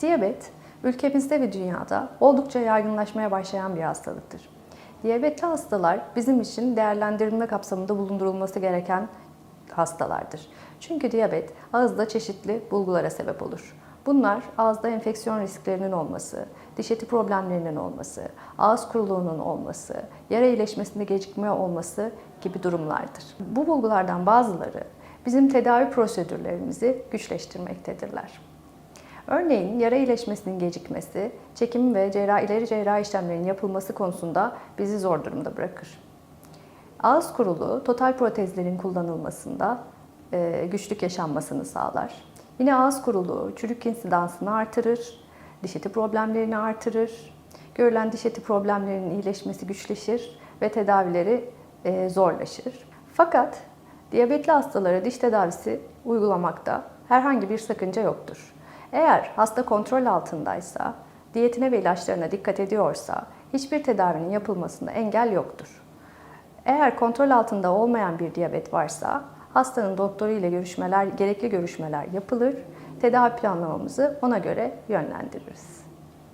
Diyabet, ülkemizde ve dünyada oldukça yaygınlaşmaya başlayan bir hastalıktır. Diyabetli hastalar bizim için değerlendirilme kapsamında bulundurulması gereken hastalardır. Çünkü diyabet ağızda çeşitli bulgulara sebep olur. Bunlar ağızda enfeksiyon risklerinin olması, diş eti problemlerinin olması, ağız kuruluğunun olması, yara iyileşmesinde gecikme olması gibi durumlardır. Bu bulgulardan bazıları bizim tedavi prosedürlerimizi güçleştirmektedirler. Örneğin yara iyileşmesinin gecikmesi, çekim ve cerrah, ileri cerrahi işlemlerin yapılması konusunda bizi zor durumda bırakır. Ağız kuruluğu total protezlerin kullanılmasında e, güçlük yaşanmasını sağlar. Yine ağız kuruluğu çürük insidansını artırır, diş eti problemlerini artırır, görülen diş eti problemlerinin iyileşmesi güçleşir ve tedavileri e, zorlaşır. Fakat diyabetli hastalara diş tedavisi uygulamakta herhangi bir sakınca yoktur. Eğer hasta kontrol altındaysa, diyetine ve ilaçlarına dikkat ediyorsa hiçbir tedavinin yapılmasında engel yoktur. Eğer kontrol altında olmayan bir diyabet varsa hastanın doktoru ile görüşmeler, gerekli görüşmeler yapılır. Tedavi planlamamızı ona göre yönlendiririz.